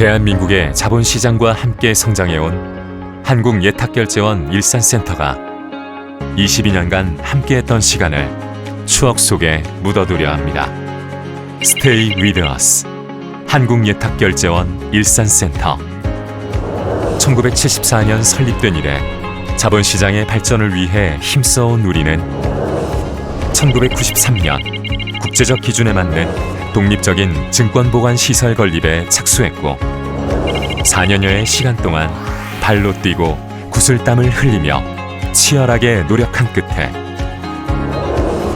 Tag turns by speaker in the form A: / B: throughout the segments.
A: 대한민국의 자본시장과 함께 성장해온 한국예탁결제원 일산센터가 22년간 함께했던 시간을 추억 속에 묻어두려 합니다. Stay with us. 한국예탁결제원 일산센터. 1974년 설립된 이래 자본시장의 발전을 위해 힘써온 우리는 1993년 국제적 기준에 맞는 독립적인 증권보관 시설 건립에 착수했고 4년여의 시간 동안 발로 뛰고 구슬땀을 흘리며 치열하게 노력한 끝에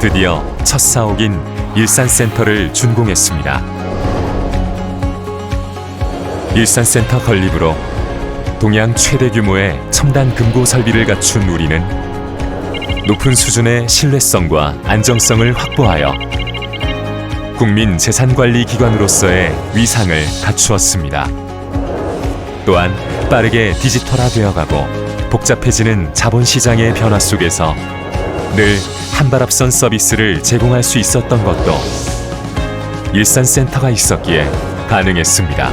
A: 드디어 첫 사옥인 일산센터를 준공했습니다. 일산센터 건립으로 동양 최대 규모의 첨단 금고 설비를 갖춘 우리는 높은 수준의 신뢰성과 안정성을 확보하여 국민 재산관리 기관으로서의 위상을 갖추었습니다. 또한 빠르게 디지털화되어가고 복잡해지는 자본시장의 변화 속에서 늘 한발 앞선 서비스를 제공할 수 있었던 것도 일산센터가 있었기에 가능했습니다.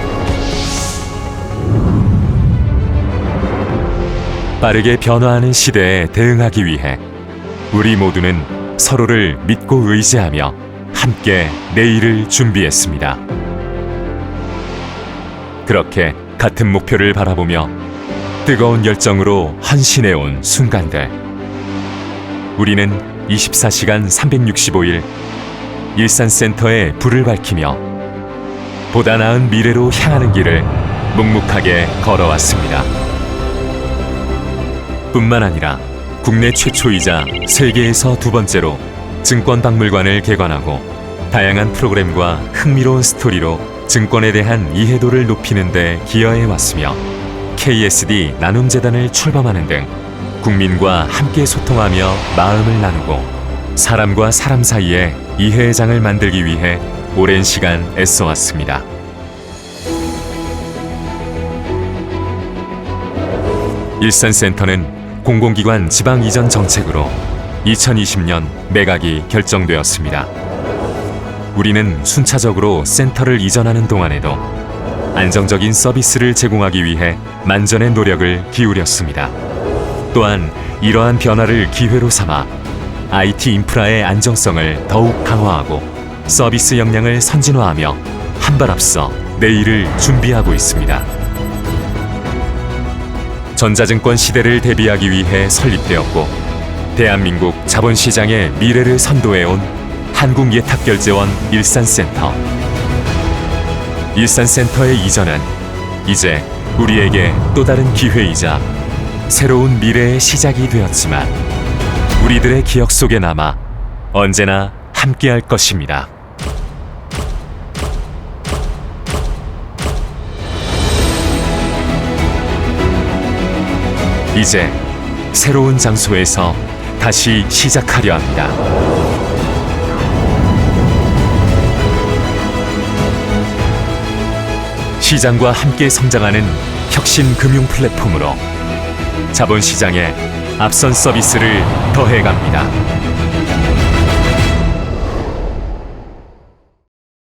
A: 빠르게 변화하는 시대에 대응하기 위해 우리 모두는 서로를 믿고 의지하며 함께 내일을 준비했습니다. 그렇게 같은 목표를 바라보며 뜨거운 열정으로 헌신해온 순간들. 우리는 24시간 365일 일산센터에 불을 밝히며 보다 나은 미래로 향하는 길을 묵묵하게 걸어왔습니다. 뿐만 아니라 국내 최초이자 세계에서 두 번째로 증권박물관을 개관하고 다양한 프로그램과 흥미로운 스토리로 증권에 대한 이해도를 높이는 데 기여해 왔으며 KSD 나눔재단을 출범하는 등 국민과 함께 소통하며 마음을 나누고 사람과 사람 사이에 이해의 장을 만들기 위해 오랜 시간 애써왔습니다. 일산센터는 공공기관 지방 이전 정책으로 2020년 매각이 결정되었습니다. 우리는 순차적으로 센터를 이전하는 동안에도 안정적인 서비스를 제공하기 위해 만전의 노력을 기울였습니다. 또한 이러한 변화를 기회로 삼아 IT 인프라의 안정성을 더욱 강화하고 서비스 역량을 선진화하며 한 발 앞서 내일을 준비하고 있습니다. 전자증권 시대를 대비하기 위해 설립되었고 대한민국 자본시장의 미래를 선도해온 한국예탁결제원 일산센터. 일산센터의 이전은 이제 우리에게 또 다른 기회이자 새로운 미래의 시작이 되었지만 우리들의 기억 속에 남아 언제나 함께할 것입니다. 이제 새로운 장소에서 다시 시작하려 합니다. 시장과 함께 성장하는 혁신 금융 플랫폼으로 자본시장에 앞선 서비스를 더해갑니다.